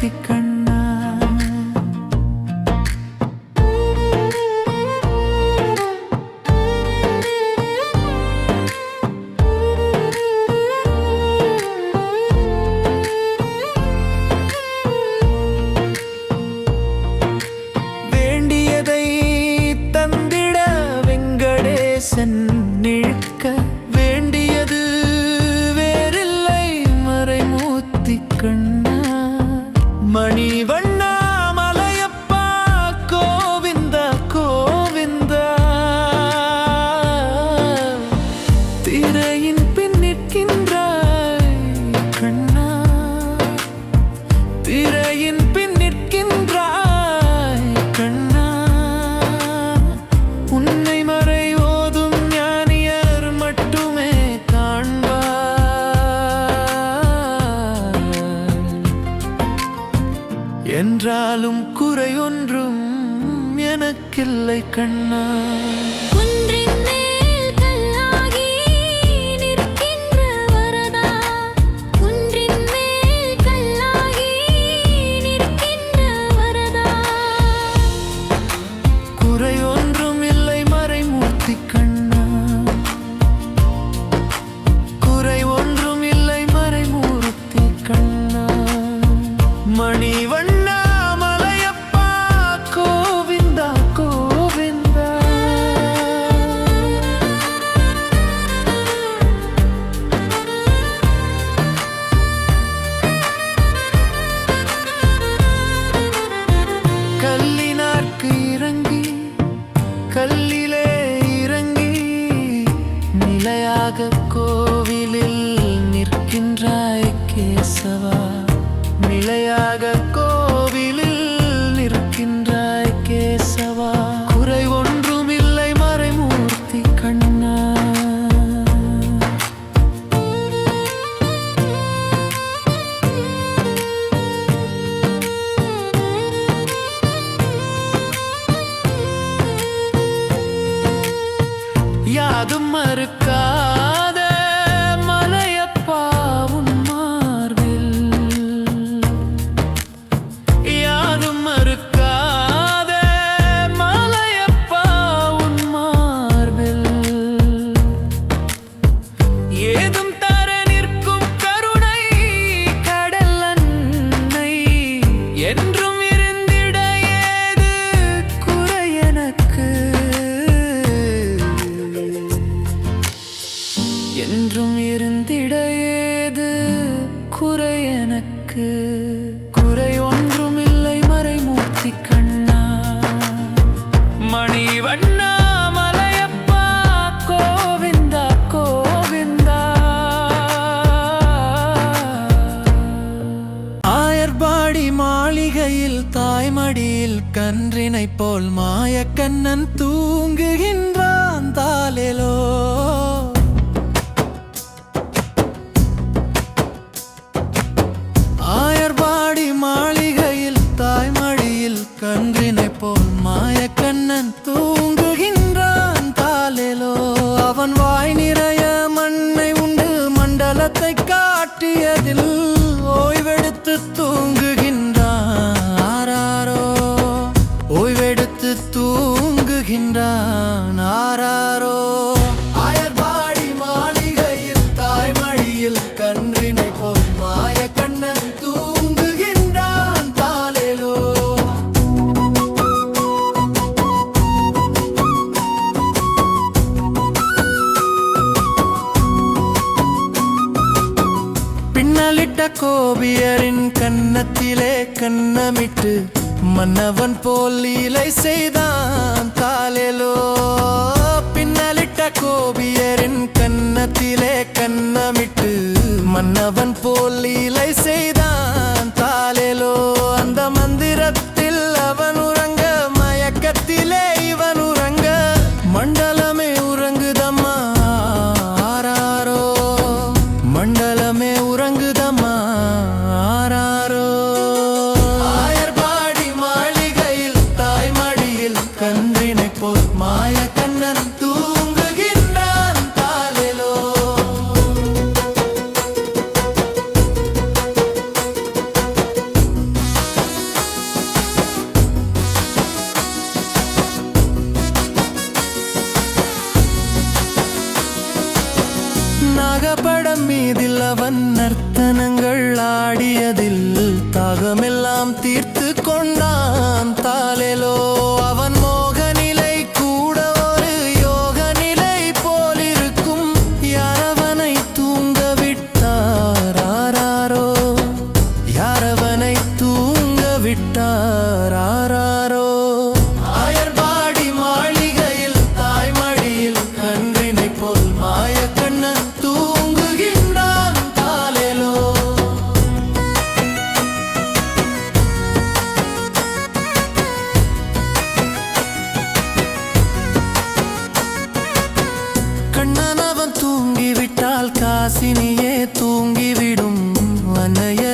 மறைமூர்த்தி ஆனாலும் குறையொன்றும் எனக்கில்லை கண்ணா. கேசவா நிலையாக கோ ஏதும் தர நிற்கும் கருணை கடல் அன்னை. என்றும் இருந்திட ஏது குறை எனக்கு? என்றும் இருந்திட ஏது குறை எனக்கு? போல் மாயக்கண்ணன் தூங்குகின்ற தூங்குகின்றான் ஆராரோ? அயர்பாடி மாளிகையில் தாய்மடியில் கன்றினை போல் மாய கண்ணன் தூங்குகின்றான் தாலேலோ பின்னலிட்ட கோபியரின் கன்னத்திலே கண்ணமிட்டு மன்னவன் போல் லீலை செய்தான் காலேலோ. பின்னலிட்ட கோபியரின் கன்னத்திலே கண்ணமிட்டு மன்னவன் போல் லீலை செய்தான் தாலேலோ அந்த ஆடியதில் தாகமெல்லாம் தீர்த்து வாசினியே தூங்கிவிடும் அன்னைய